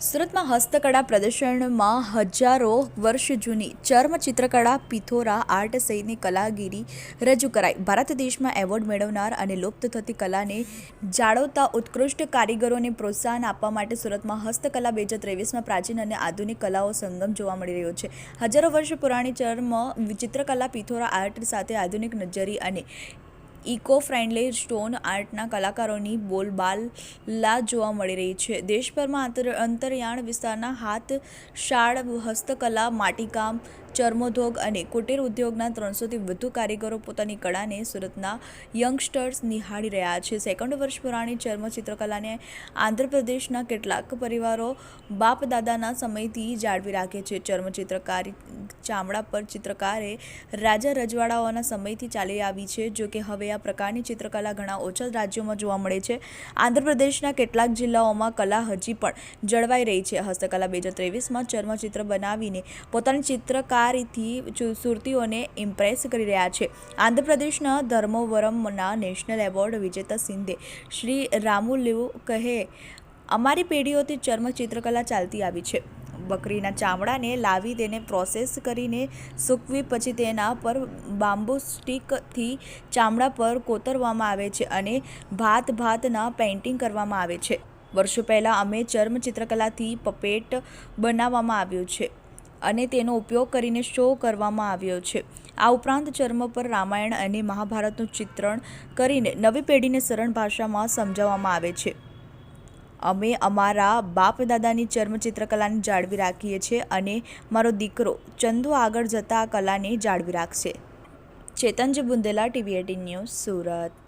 સુરતમાં હસ્તકળા પ્રદર્શનમાં હજારો વર્ષ જૂની ચર્મ ચિત્રકળા, પિથોરા, આર્ટ સહિતની કલાગીરી રજૂ કરાઈ. ભારત દેશમાં એવોર્ડ મેળવનાર અને લુપ્ત થતી કલાને જાળવતા ઉત્કૃષ્ટ કારીગરોને પ્રોત્સાહન આપવા માટે સુરતમાં હસ્તકલા બે હજાર ત્રેવીસમાં પ્રાચીન અને આધુનિક કલાઓ સંગમ જોવા મળી રહ્યો છે. હજારો વર્ષ પુરાણી ચર્મ, ચિત્રકલા, પિથોરા, આર્ટ સાથે આધુનિક નજરી અને ઇકો ફ્રેન્ડલી સ્ટોન આર્ટના કલાકારોની બોલબાલા જોવા મળી રહી છે. દેશભરમાં અંતરિયાળ વિસ્તારના હાથ શાળ હસ્તકલા, માટીકામ ચર્મોદ્યોગ અને કુટીર ઉદ્યોગના ત્રણસોથી વધુ કારીગરો પોતાની કળાને સુરતના યંગસ્ટર્સ નિહાળી રહ્યા છે. સેકન્ડ વર્ષ પુરાણી ચર્મ ચિત્રકલાને આંધ્રપ્રદેશના કેટલાક પરિવારો બાપ દાદાના સમયથી જાળવી રાખે છે. ચર્મ ચિત્રકારી ચામડા પર ચિત્રકારે રાજા રજવાડાઓના સમયથી ચાલી આવી છે, જો કે હવે આ પ્રકારની ચિત્રકલા ઘણા ઓછા રાજ્યોમાં જોવા મળે છે. આંધ્રપ્રદેશના કેટલાક જિલ્લાઓમાં કલા હજી પણ જળવાઈ રહી છે. હસ્તકલા બે હજાર ત્રેવીસમાં ચર્મચિત્ર બનાવીને પોતાની ચિત્રકારીથી સુરતીઓને ઇમ્પ્રેસ કરી રહ્યા છે. આંધ્રપ્રદેશના ધર્મોવરમના નેશનલ એવોર્ડ વિજેતા સિંધે શ્રી રામુલુ કહે, અમારી પેઢીઓથી ચર્મ ચિત્રકલા ચાલતી આવી છે. બકરીના ચામડાને લાવી તેને પ્રોસેસ કરીને સૂકવી પછી તેના પર બાંબુ સ્ટીકથી ચામડા પર કોતરવામાં આવે છે અને ભાત ભાતના પેઇન્ટિંગ કરવામાં આવે છે. વર્ષો પહેલાં અમે ચર્મ ચિત્રકલાથી પપેટ બનાવવામાં આવ્યું છે. અને તેનો ઉપયોગ કરીને શો કરવામાં આવ્યો છે. આ ઉપરાંત ચર્મ પર રામાયણ અને મહાભારતનું ચિત્રણ કરીને નવી પેઢીને સરળ ભાષામાં સમજાવવામાં આવે છે. અમે અમારા બાપ દાદાની ચર્મ ચિત્રકલાને જાળવી રાખીએ છીએ અને મારો દીકરો ચંદુ આગળ જતાં આ કલાને જાળવી રાખશે. Chetanji Bundela, TV eighteen news, Surat.